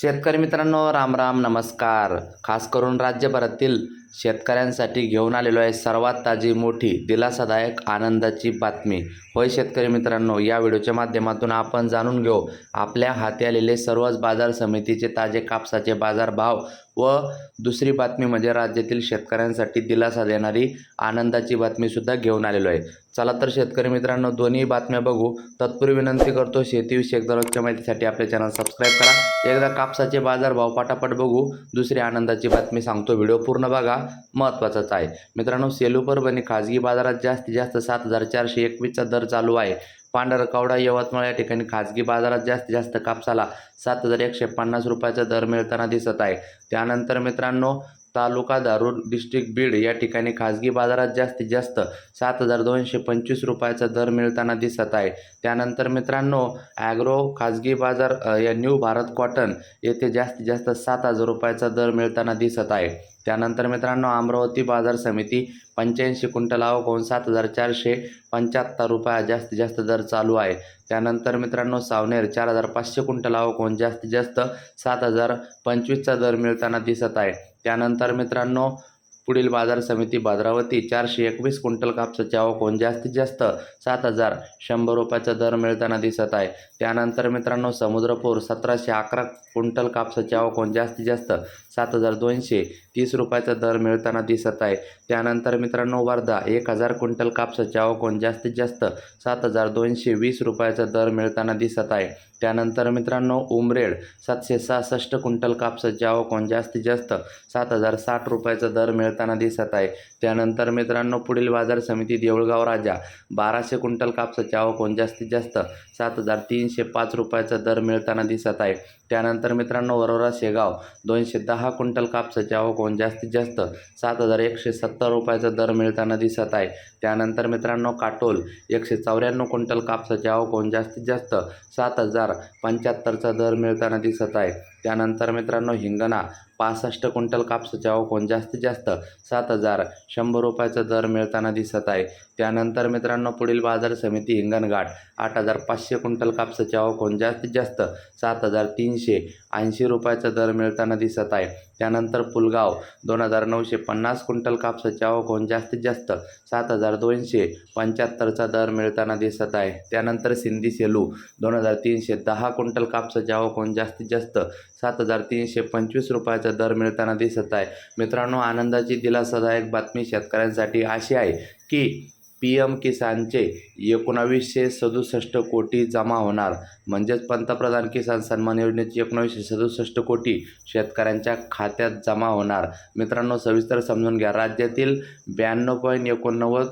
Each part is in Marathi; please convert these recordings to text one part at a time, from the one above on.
शेतकरी मित्रांनो राम राम नमस्कार. खास करून राज्यभरातील शेतकऱ्यांसाठी घेऊन आलेलो आहे सर्वात ताजी मोठी दिलासादायक आनंदाची बातमी. होय शेतकरी मित्रांनो या व्हिडिओच्या माध्यमातून आपण जाणून घेऊ आपल्या हाती आलेले सर्वच बाजार समितीचे ताजे कापसाचे बाजारभाव व दुसरी बातमी म्हणजे राज्यातील शेतकऱ्यांसाठी दिलासा देणारी आनंदाची बातमीसुद्धा घेऊन आलेलो आहे. चला तर शेतकरी मित्रांनो दोन्ही बातम्या बघू. तत्पूर्वी विनंती करतो शेतीविषयक दररोजच्या माहितीसाठी आपले चॅनल सबस्क्राईब करा. एकदा कापसाचे बाजारभाव पटापट बघू दुसरी आनंदाची बातमी सांगतो. व्हिडिओ पूर्ण बघा. महत्त्वाचाच आहे. मित्रांनो सेलू परभणी खाजगी बाजारात जास्तीत जास्त सात हजार चारशे एकवीसचा दर चालू आहे. पांढरकवडा यवतमाळ या ठिकाणी खाजगी बाजारात जास्तीत जास्त कापसाला सात हजार एकशे पन्नास रुपयाचा दर मिळताना दिसत आहे. त्यानंतर मित्रांनो तालुका दारूर डिस्ट्रिक्ट बीड या ठिकाणी खाजगी बाजारात जास्तीत जास्त सात हजार दोनशे पंचवीस रुपयाचा दर मिळताना दिसत आहे. त्यानंतर मित्रांनो ॲग्रो खाजगी बाजार या न्यू भारत कॉटन येथे जास्तीत जास्त सात हजार रुपयाचा दर मिळताना दिसत आहे. त्यानंतर मित्रांनो अमरावती बाजार समिती पंच्याऐंशी क्विंटल आवक सात हजार चारशे पंच्याहत्तर रुपया जास्तीत जास्त दर चालू आहे. त्यानंतर मित्रांनो सावनेर चार हजार पाचशे क्विंटल कोण जास्तीत जास्त सात हजार पंचवीसचा दर मिळताना दिसत आहे. त्यानंतर मित्रांनो पुढील बाजार समिती बाजारावरती चारशे एकवीस क्विंटल कापसाची आवक जास्तीत जास्त सात हजार शंभर रुपयाचा दर मिळताना दिसत आहे. त्यानंतर मित्रांनो समुद्रपूर सतराशे अकरा क्विंटल कापसाची आवक होऊन जास्तीत जास्त सात हजार दोनशे तीस रुपयाचा दर मिळताना दिसत आहे. त्यानंतर मित्रांनो वर्धा एक हजार क्विंटल कापसाची आवक होऊन जास्तीत जास्त सात हजार दोनशे वीस रुपयाचा दर मिळताना दिसत आहे. त्यानंतर मित्रांनो उमरेड सातशे सहासष्ट क्विंटल कापसाची आवक होऊन जास्तीत जास्त सात हजार साठ रुपयाचा दर मिळ मिळताना दिसत आहे. त्यानंतर मित्रांनो पुढील बाजार समिती देऊळगाव राजा. बाराशे क्विंटल कापसाची आवक होऊन जास्तीत जास्त सात हजार तीनशे पाच रुपयाचा दर मिळताना दिसत आहे. त्यानंतर मित्रांनो वरोरा शेगाव दोनशे दहा क्विंटल कापसाची आवक होऊन जास्तीत जास्त सात हजार एकशे सत्तर रुपयाचा दर मिळताना दिसत आहे. त्यानंतर मित्रांनो काटोल एकशे चौऱ्याण्णव क्विंटल कापसाची आवक होऊन जास्तीत जास्त सात हजार पंच्याहत्तरचा दर मिळताना दिसत आहे. त्यानंतर मित्रांनो हिंगणा पासष्ट क्विंटल कापसाची आवक होऊन जास्तीत जास्त सात हजार शंभर रुपयाचा दर मिळताना दिसत आहे. त्यानंतर मित्रांनो पुढील बाजार समिती हिंगणघाट आठ हजार पाचशे क्विंटल कापसाची आवक होऊन जास्तीत जास्त सात हजार तीनशे ऐंशी रुपयाचा दर मिळताना दिसत आहे. त्यानंतर पुलगाव दोन हजार नऊशे पन्नास क्विंटल कापसाची आवक होऊन जास्तीत जास्त सात हजार दोनशे पंच्याहत्तरचा दर मिळताना दिसत आहे. त्यानंतर सिंधी सेलू दोन हजार तीनशे दहा क्विंटल कापसाची आवक होऊन जास्तीत जास्त सात हजार तीनशे पंचवीस रुपयाचा दर मिळताना दिसत आहे. मित्रांनो आनंदाची दिलासादायक बातमी शेतकऱ्यांसाठी अशी आहे की पी एम किसानचे एकोणावीसशे सदुसष्ट कोटी जमा होणार. म्हणजेच पंतप्रधान किसान सन्मान योजनेची एकोणावीसशे सदुसष्ट कोटी शेतकऱ्यांच्या खात्यात जमा होणार. मित्रांनो सविस्तर समजून घ्या. राज्यातील ब्याण्णव पॉईंट एकोणनव्वद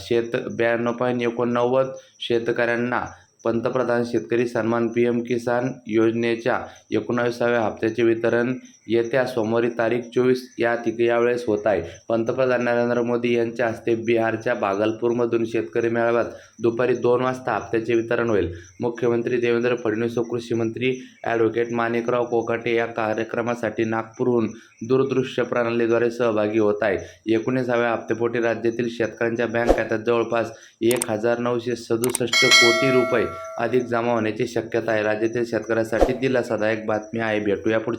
शेत ब्याण्णव पॉईंट एकोणनव्वद शेतकऱ्यांना पंतप्रधान शेतकरी सन्मान पी एम किसान योजनेच्या एकोणाविसाव्या हप्त्याचे वितरण येत्या सोमवारी तारीख चोवीस या तिथे यावेळेस होत आहे. पंतप्रधान नरेंद्र मोदी यांच्या हस्ते बिहारच्या भागलपूरमधून शेतकरी मेळाव्यात दुपारी दोन वाजता हप्त्याचे वितरण होईल. मुख्यमंत्री देवेंद्र फडणवीस व कृषी मंत्री ॲडव्होकेट माणिकराव कोकाटे या कार्यक्रमासाठी नागपूरहून दूरदृश्य प्रणालीद्वारे सहभागी होत आहे. एकोणीसाव्या हप्तेपोटी राज्यातील शेतकऱ्यांच्या बँक खात्यात जवळपास एक हजार नऊशे सदुसष्ट कोटी रुपये अधिक जमा होण्याची शक्यता आहे. राज्यातील शेतकऱ्यांसाठी दिलासादायक बातमी आहे. भेटूया पुढे